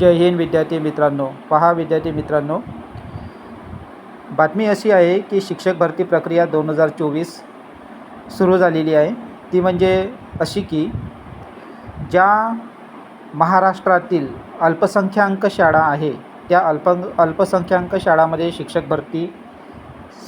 जय हिंद विद्यार्थी मित्रांनो. पहा विद्यार्थी मित्रांनो. बातमी अशी आहे की शिक्षक भरती प्रक्रिया दोन हजार चोवीस सुरू झालेली आहे. ती म्हणजे अशी की ज्या महाराष्ट्रातील अल्पसंख्याक शाळा आहे त्या अल्प अल्पसंख्याक शाळामध्ये शिक्षक भरती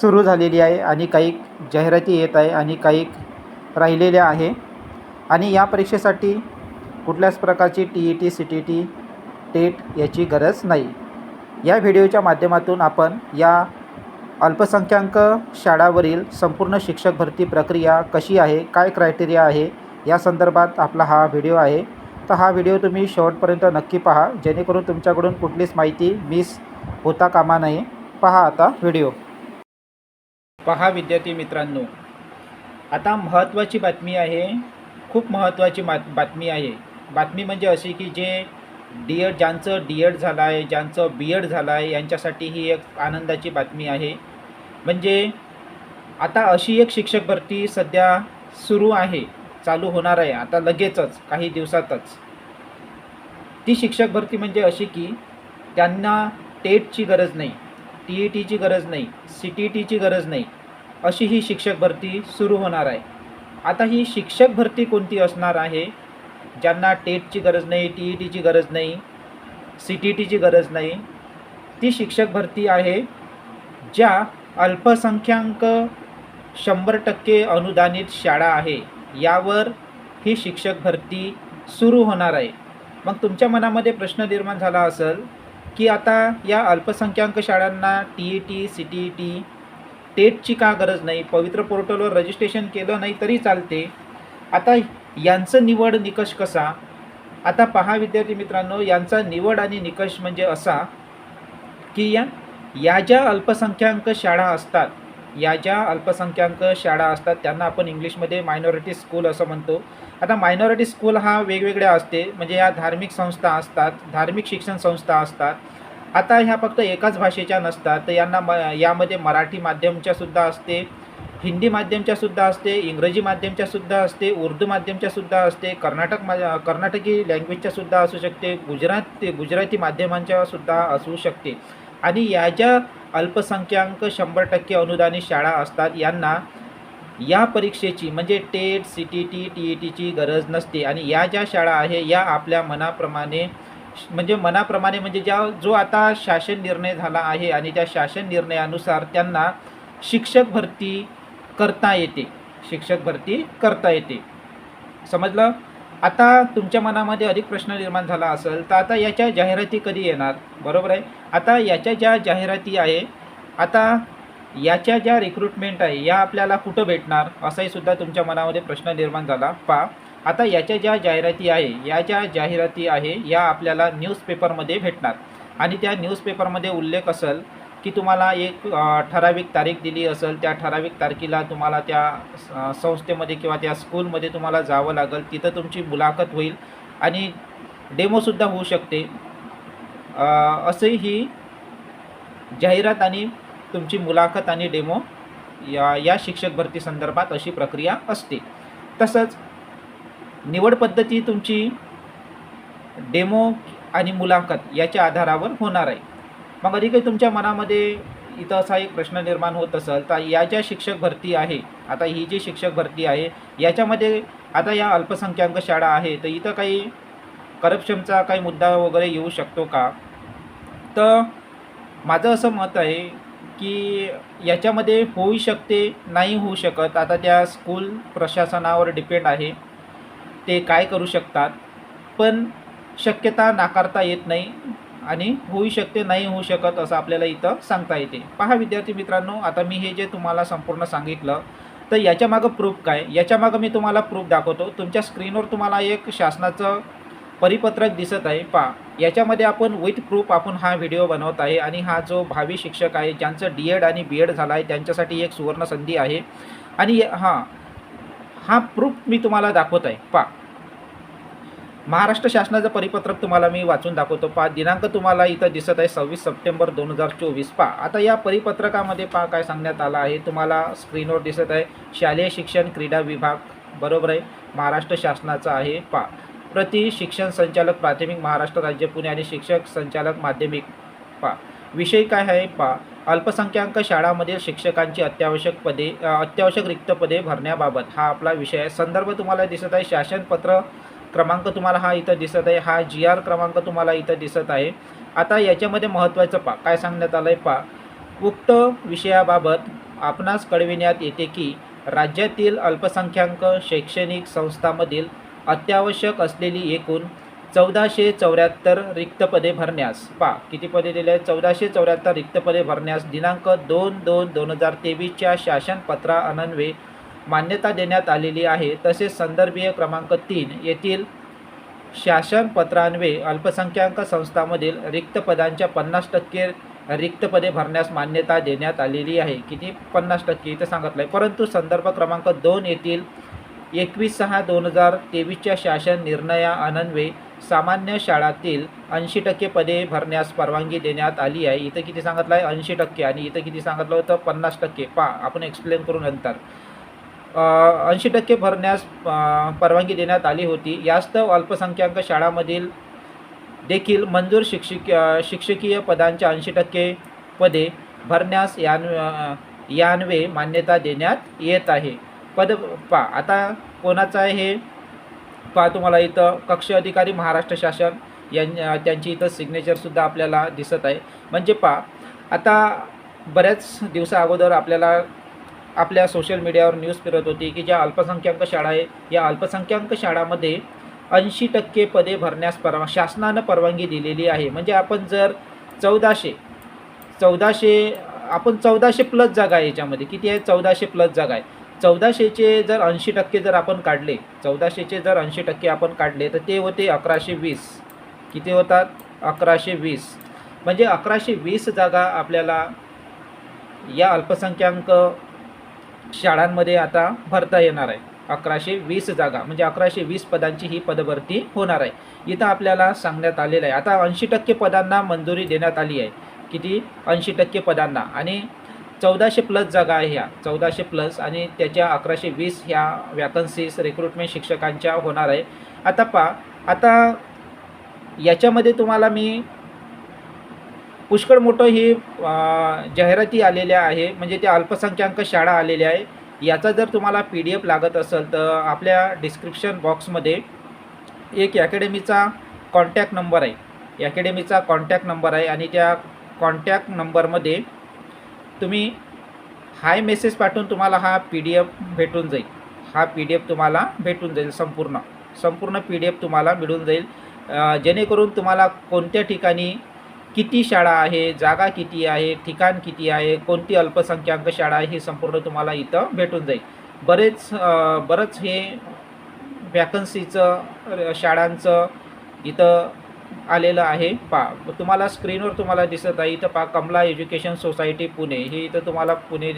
सुरू झालेली आहे आणि काही जाहिराती येत आहे आणि काही राहिलेल्या आहे. आणि या परीक्षेसाठी कुठल्याच प्रकारची T E T C T T TET याची गरज नाही. या व्हिडिओच्या माध्यमातून आपण या अल्पसंख्याक शाळावरील संपूर्ण शिक्षक भरती प्रक्रिया कशी आहे काय क्रायटेरिया आहे या संदर्भात आपला हा व्हिडिओ आहे. तर हा व्हिडिओ तुम्ही शेवटपर्यंत नक्की पहा जेणेकरून तुमच्याकडून कुठलीच माहिती मिस होता कामा नये. पहा आता व्हिडिओ. पहा विद्यार्थी मित्रांनो आता महत्त्वाची बातमी आहे खूप महत्त्वाची बात बातमी आहे. बातमी म्हणजे अशी की जे डी एड ज्यांचं डी एड झालं आहे ज्यांचं बी एड झालं आहे यांच्यासाठी ही एक आनंदाची बातमी आहे. म्हणजे आता अशी एक शिक्षक भरती सध्या सुरू आहे चालू होणार आहे आता लगेचच काही दिवसातच. ती शिक्षक भरती म्हणजे अशी की त्यांना टेटची गरज नाही टी ई टीची गरज नाही सी टी टीची गरज नाही अशी ही शिक्षक भरती सुरू होणार आहे. आता ही शिक्षक भरती कोणती असणार आहे? ज्यांना टेटची गरज नाही टी ई टीची गरज नाही सी टी टीची गरज नाही ती शिक्षक भरती आहे ज्या अल्पसंख्याक शंभर टक्के अनुदानित शाळा आहे. यावर ही शिक्षक भरती सुरू होणार आहे. मग तुमच्या मनामध्ये प्रश्न निर्माण झाला असेल की आता या अल्पसंख्याक शाळांना T E T C T E T टेटची का गरज नाही? पवित्र पोर्टलवर रजिस्ट्रेशन केलं नाही तरी चालते. आता यांचं निवड निकष कसा? आता पहा विद्यार्थी मित्रांनो यांचा निवड आणि निकष म्हणजे असा की या या ज्या अल्पसंख्याक शाळा असतात या ज्या अल्पसंख्याक शाळा असतात त्यांना आपण इंग्लिशमध्ये मायनॉरिटी स्कूल असं म्हणतो. आता मायनॉरिटी स्कूल हा वेगवेगळ्या असते म्हणजे या धार्मिक संस्था असतात धार्मिक शिक्षण संस्था असतात. आता ह्या फक्त एकाच भाषेच्या नसतात तर यांना म यामध्ये मराठी माध्यमच्या सुद्धा असते. हिंदी माध्यमच्या सुद्धा असते इंग्रजी माध्यमच्या सुद्धा असते उर्दू माध्यमच्या सुद्धा असते कर्नाटक मा कर्नाटकी लँग्वेजच्या सुद्धा असू शकते गुजरात गुजराती माध्यमांच्या सुद्धा असू शकते. आणि या ज्या अल्पसंख्याक शंभर टक्के अनुदानित शाळा असतात यांना या परीक्षेची म्हणजे TET C T T T E टीची गरज नसते. आणि या ज्या शाळा आहे या आपल्या मनाप्रमाणे म्हणजे मनाप्रमाणे म्हणजे ज्या जो आता शासन निर्णय झाला आहे आणि त्या शासन निर्णयानुसार त्यांना शिक्षक भरती करता येते. शिक्षक भरती करता येते. समजलं? आता तुमच्या मनामध्ये अधिक प्रश्न निर्माण झाला असेल तर आता याच्या जाहिराती कधी येणार? बरोबर आहे? आता याच्या ज्या जाहिराती आहे आता याच्या ज्या रिक्रुटमेंट आहे या आपल्याला कुठं भेटणार? असाही सुद्धा तुमच्या मनामध्ये प्रश्न निर्माण झाला. पा आता याच्या ज्या जाहिराती आहे या ज्या जाहिराती आहे या आपल्याला न्यूजपेपरमध्ये भेटणार. आणि त्या न्यूजपेपरमध्ये उल्लेख असेल की तुम्हाला एक ठराविक तारीख दिली असेल त्या ठराविक तारखेला तुम्हाला त्या संस्थेमध्ये किंवा त्या स्कूलमध्ये तुम्हाला जावं लागेल तिथं तुमची मुलाखत होईल आणि डेमोसुद्धा होऊ शकते. असंही ही जाहिरात आणि तुमची मुलाखत आणि डेमो या या शिक्षक भरती संदर्भात अशी प्रक्रिया असते. तसंच निवड पद्धती तुमची डेमो आणि मुलाखत याच्या आधारावर होणार आहे. मग अधिक तुमच्या मनामध्ये इथं असा एक प्रश्न निर्माण होत असेल तर या ज्या शिक्षक भरती आहे आता ही जी शिक्षक भरती आहे याच्यामध्ये आता या अल्पसंख्याक शाळा आहे तर इथं काही करप्शनचा काही मुद्दा वगैरे येऊ शकतो का? तर माझं असं मत आहे की याच्यामध्ये होऊ शकते नाही होऊ शकत आता त्या स्कूल प्रशासनावर डिपेंड आहे ते काय करू शकतात पण शक्यता नाकारता येत नाही आणि होऊ शकते नाही होऊ शकत असं आपल्याला इथं सांगता येते. पहा विद्यार्थी मित्रांनो आता मी हे जे तुम्हाला संपूर्ण सांगितलं तर याच्यामागं प्रूफ काय? याच्यामागं मी तुम्हाला प्रूफ दाखवतो. तुमच्या स्क्रीनवर तुम्हाला एक शासनाचं परिपत्रक दिसत आहे. पा याच्यामध्ये आपण विथ प्रूफ आपण हा व्हिडिओ बनवत आहे आणि हा जो भावी शिक्षक आहे ज्यांचं डी एड आणि बी एड झाला आहे त्यांच्यासाठी एक सुवर्ण संधी आहे. आणि हां हा प्रूफ मी तुम्हाला दाखवत आहे. पा महाराष्ट्र शासनाचं परिपत्रक तुम्हाला मी वाचून दाखवतो. पा दिनांक तुम्हाला इथं दिसत आहे सव्वीस सप्टेंबर दोन हजार चोवीस. पा आता या परिपत्रकामध्ये पा काय सांगण्यात आलं आहे. तुम्हाला स्क्रीनवर दिसत आहे शालेय शिक्षण क्रीडा विभाग बरोबर आहे महाराष्ट्र शासनाचा आहे. पा प्रति शिक्षण संचालक प्राथमिक महाराष्ट्र राज्य पुणे आणि शिक्षक संचालक माध्यमिक. पा विषय काय आहे? पा अल्पसंख्याक शाळांमधील शिक्षकांची अत्यावश्यक पदे अत्यावश्यक रिक्त पदे भरण्याबाबत हा आपला विषय आहे. संदर्भ तुम्हाला दिसत आहे शासनपत्र क्रमांक तुम्हाला हा इथं दिसत आहे. हा जी आर क्रमांक तुम्हाला इथं दिसत आहे. आता याच्यामध्ये महत्त्वाचं पा काय सांगण्यात आलं आहे पा उक्त विषयाबाबत आपणास कळविण्यात येते की राज्यातील अल्पसंख्याक शैक्षणिक संस्थांमधील अत्यावश्यक असलेली एकूण चौदाशे चौऱ्याहत्तर रिक्तपदे भरण्यास पा किती पदे दिले आहेत? चौदाशे चौऱ्याहत्तर रिक्तपदे भरण्यास दिनांक दोन दोन दोन हजार तेवीसच्या शासनपत्रा अनन्वे मान्यता देण्यात आलेली आहे. तसेच संदर्भीय क्रमांक तीन येथील शासनपत्रान्वये अल्पसंख्याक संस्थांमधील रिक्त पदांच्या पन्नास टक्के रिक्त पदे भरण्यास मान्यता देण्यात आलेली आहे. किती? पन्नास टक्के इथं सांगितलं आहे परंतु संदर्भ क्रमांक दोन येथील एकवीस सहा दोन हजार तेवीसच्या शासन निर्णया अनन्वे सामान्य शाळातील ऐंशी टक्के पदे भरण्यास परवानगी देण्यात आली आहे. इथं किती सांगितलं आहे ऐंशी टक्के. आणि इथं किती सांगितलं होतं? पन्नास टक्के. पा आपण एक्सप्लेन करू नंतर. ऐंशी टक्के भरण्यास परवानगी देण्यात आली होती. यास्तव अल्पसंख्याक शाळांमधील देखील मंजूर शिक्षिक शिक्षकीय पदांच्या ऐंशी टक्के पदे भरण्यास यान यान्वे मान्यता देण्यात येत आहे. पद पा आता कोणाचं आहे हे पा तुम्हाला इथं कक्ष अधिकारी महाराष्ट्र शासन यां त्यांची इथं सिग्नेचरसुद्धा आपल्याला दिसत आहे. म्हणजे पा आता बऱ्याच दिवसा अगोदर आपल्याला आपल्या सोशल मीडियावर न्यूज फिरत होती की ज्या अल्पसंख्याक शाळा आहे या अल्पसंख्याक शाळामध्ये ऐंशी टक्के पदे भरण्यास परवा शासनानं परवानगी दिलेली आहे. म्हणजे आपण जर चौदाशे चौदाशे आपण चौदाशे प्लस जागा आहे याच्यामध्ये. किती आहे? चौदाशे प्लस जागा आहे. चौदाशेचे जर ऐंशी टक्के जर आपण काढले चौदाशेचे जर ऐंशी टक्के आपण काढले तर ते होते अकराशे वीस. किती होतात? अकराशे वीस. म्हणजे अकराशे वीस जागा आपल्याला या अल्पसंख्याक शाळांमध्ये आता भरता येणार आहे. अकराशे वीस जागा म्हणजे अकराशे वीस पदांची ही पदभरती होणार आहे. इथं आपल्याला सांगण्यात आलेलं आहे. आता ऐंशी टक्के पदांना मंजुरी देण्यात आली आहे. किती? ऐंशी टक्के पदांना. आणि चौदाशे प्लस जागा आहे ह्या. चौदाशे प्लस आणि त्याच्या अकराशे वीस ह्या वॅकन्सीज रिक्रुटमेंट शिक्षकांच्या होणार आहे. आता पा आता याच्यामध्ये तुम्हाला मी पुष्कळ मोठं ही जाहिराती आलेल्या आहे. म्हणजे त्या अल्पसंख्याक शाळा आलेल्या आहे. याचा जर तुम्हाला पी डी एफ लागत असेल तर आपल्या डिस्क्रिप्शन बॉक्समध्ये एक अकॅडमीचा कॉन्टॅक्ट नंबर आहे. अकॅडमीचा कॉन्टॅक्ट नंबर आहे आणि त्या कॉन्टॅक्ट नंबरमध्ये तुम्ही हाय मेसेज पाठवून तुम्हाला हा पी डी एफ भेटून जाईल. हा पी डी एफ तुम्हाला भेटून जाईल संपूर्ण. संपूर्ण पी डी एफ तुम्हाला मिळून जाईल. जेणेकरून तुम्हाला कोणत्या ठिकाणी किती शाळा आहे जागा किती आहे ठिकाण किती आहे कोणती अल्पसंख्याक शाळा आहे हे संपूर्ण तुम्हाला इथं भेटून जाईल. बरेच बरंच हे वॅकन्सीचं शाळांचं इथं आलेलं आहे. पा तुम्हाला स्क्रीनवर तुम्हाला दिसत आहे. इथं पा कमला एज्युकेशन सोसायटी पुणे. ही इथं तुम्हाला पुणे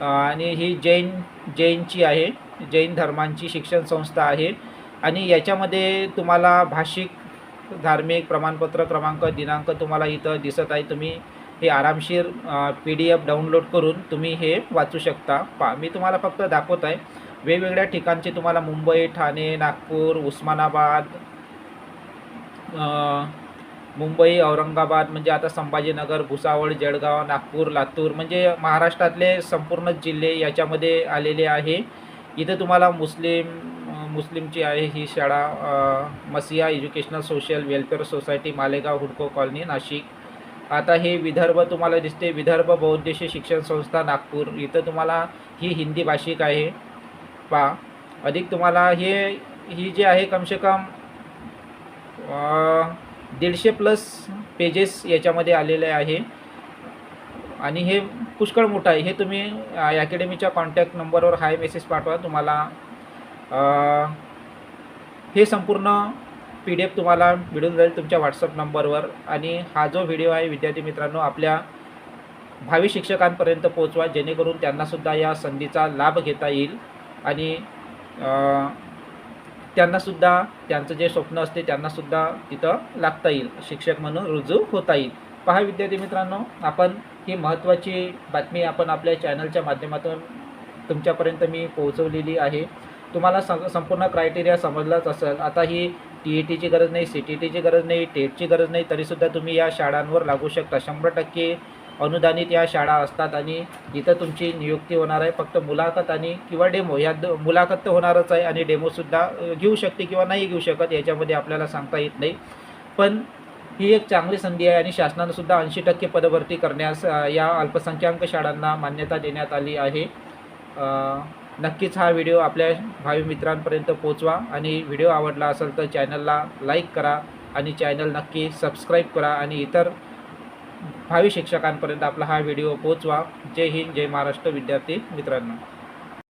आणि ही जैन जैनची आहे. जैन धर्मांची शिक्षण संस्था आहे. आणि याच्यामध्ये तुम्हाला भाषिक धार्मिक प्रमाणपत्र क्रमांक दिनांक तुम्हाला इथं दिसत आहे. तुम्ही हे आरामशीर पी डी एफ डाउनलोड करून तुम्ही हे वाचू शकता. पा मी तुम्हाला फक्त दाखवत आहे. वेगवेगळ्या ठिकाणचे तुम्हाला मुंबई ठाणे नागपूर उस्मानाबाद मुंबई औरंगाबाद म्हणजे आता संभाजीनगर भुसावळ जळगाव नागपूर लातूर म्हणजे महाराष्ट्रातले संपूर्ण जिल्हे याच्यामध्ये आलेले आहे. इथं तुम्हाला मुस्लिम मुस्लिमची आहे ही शाळा Masiya educational social welfare society Malegaon हुडको कॉलनी नाशिक. आता हे विदर्भ तुम्हाला दिसते. विदर्भ बहुउद्देशीय शिक्षण संस्था नागपूर. इथं तुम्हाला ही हिंदी भाषिक आहे. पा. अधिक तुम्हाला हे ही जी आहे कमसे कम दीडशे प्लस पेजेस याच्यामध्ये आलेले आहे. आणि हे पुष्कळ मोठं आहे. हे तुम्ही अकॅडमीच्या कॉन्टॅक्ट नंबरवर हाय मेसेज पाठवा. तुम्हाला हे संपूर्ण पी डी एफ तुम्हाला मिळून जाईल तुमच्या व्हॉट्सअप नंबरवर आणि हा जो व्हिडिओ आहे विद्यार्थी मित्रांनो आपल्या भावी शिक्षकांपर्यंत पोहोचवा जेणेकरून त्यांनासुद्धा या संधीचा लाभ घेता येईल आणि त्यांनासुद्धा त्यांचं जे स्वप्न असते त्यांनासुद्धा तिथं लागता येईल. शिक्षक म्हणून रुजू होता येईल. पहा विद्यार्थी मित्रांनो आपण ही महत्त्वाची बातमी आपण आपल्या चॅनलच्या माध्यमातून तुमच्यापर्यंत मी पोहोचवलेली आहे. तुम्हाला सं संपूर्ण क्रायटेरिया समजलाच असेल. आता ही टी ई टीची गरज नाही सी टी टीची गरज नाही टेटची गरज नाही तरीसुद्धा तुम्ही या शाळांवर लागू शकता. शंभर टक्के अनुदानित या शाळा असतात आणि इथं तुमची नियुक्ती होणार आहे. फक्त मुलाखत आणि किंवा डेमो या द मुलाखत तर होणारच आहे आणि डेमोसुद्धा घेऊ शकते किंवा नाही घेऊ शकत याच्यामध्ये आपल्याला सांगता येत नाही. पण ही एक चांगली संधी आहे आणि शासनानंसुद्धा ऐंशी टक्के पदभरती करण्यास या अल्पसंख्याक शाळांना मान्यता देण्यात आली आहे. नक्कीच हा व्हिडिओ आपल्या भावी मित्रांपर्यंत पोचवा. आणि व्हिडिओ आवडला असेल तर चॅनलला लाईक करा आणि चॅनल नक्की सबस्क्राईब करा आणि इतर भावी शिक्षकांपर्यंत आपला हा व्हिडिओ पोचवा. जय हिंद जय महाराष्ट्र विद्यार्थी मित्रांनो.